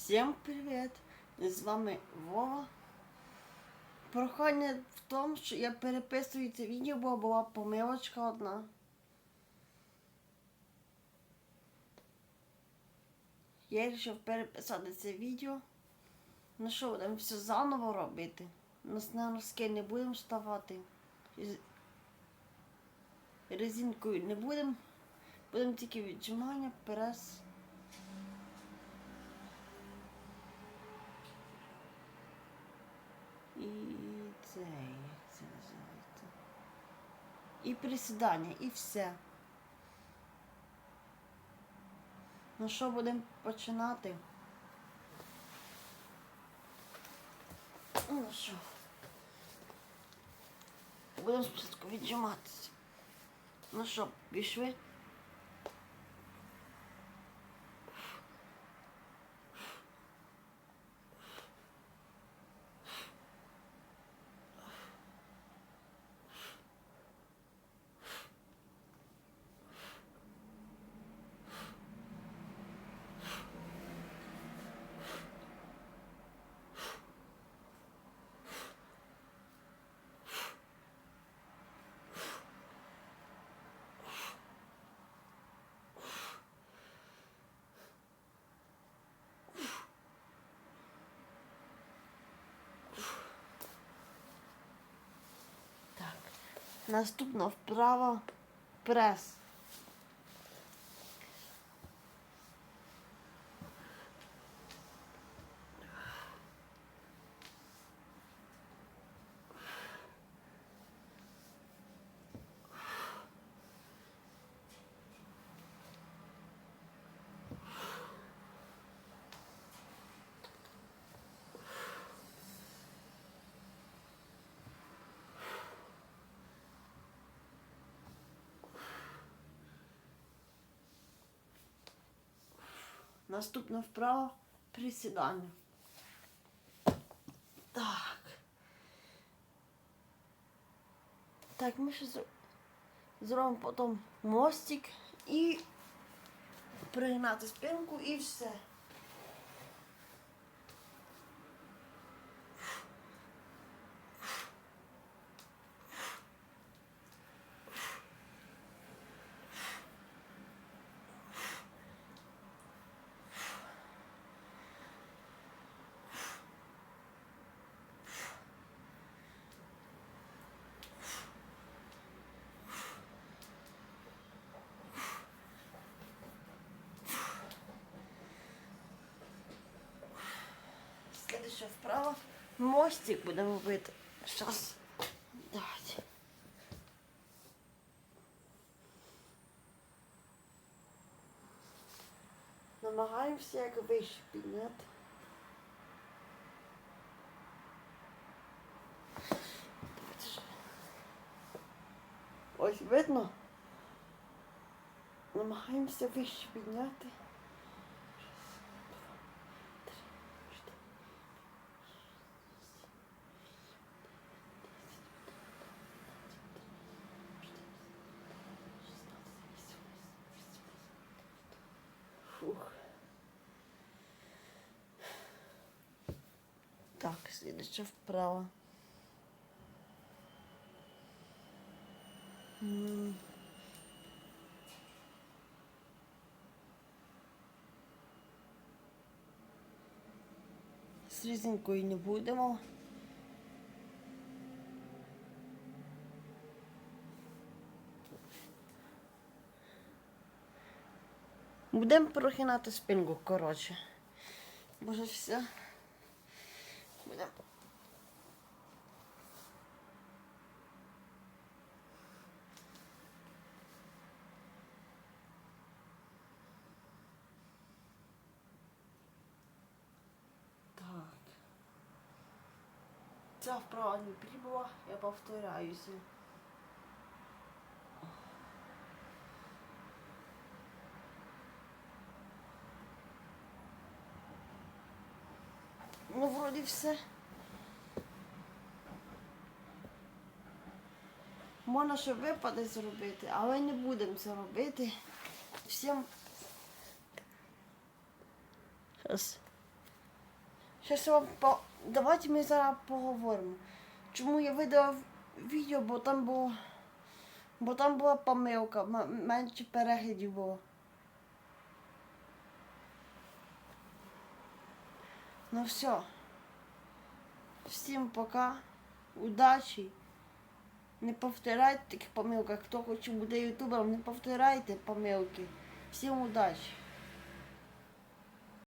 Всім привіт! З вами Вова. Прохання в тому, що я переписую це відео, бо була помилочка одна. Я вирішив переписати це відео. Ну що, будемо все заново робити. Нас на носки не будемо вставати. Резинкою не будемо. Будемо тільки віджимання, прес. І це, як це називається? І присідання, і все. Ну що, будемо починати? Ну що? Будемо спочатку віджиматися. Ну що, пішли? Наступна вправа прес. Наступна вправа присідання. Так. Так, ми ще зробимо потім мостик і пригнати спинку і все. Следующая вправо. Мостик будемо робити. Зараз. Давайте. Намагаємося як вище підняти. Ось видно. Намагаємося вище підняти. Так, следующая вправо. З не будемо. Будемо прохинати спинку, коротше. Може все. Будемо. Так. Ця вправа не прибула, я повторяюся. Ну, вроді все. Можна ще випади зробити, але не будемо це робити. Всім. Щас я вам по... Давайте ми зараз поговоримо. Чому я видав відео, бо там було. Бо там була помилка, менше переглядів було. Ну все. Всім пока. Удачі. Не повторяйте таких помилок. Хто хоче бути ютубером, не повторяйте помилки. Всім удачі.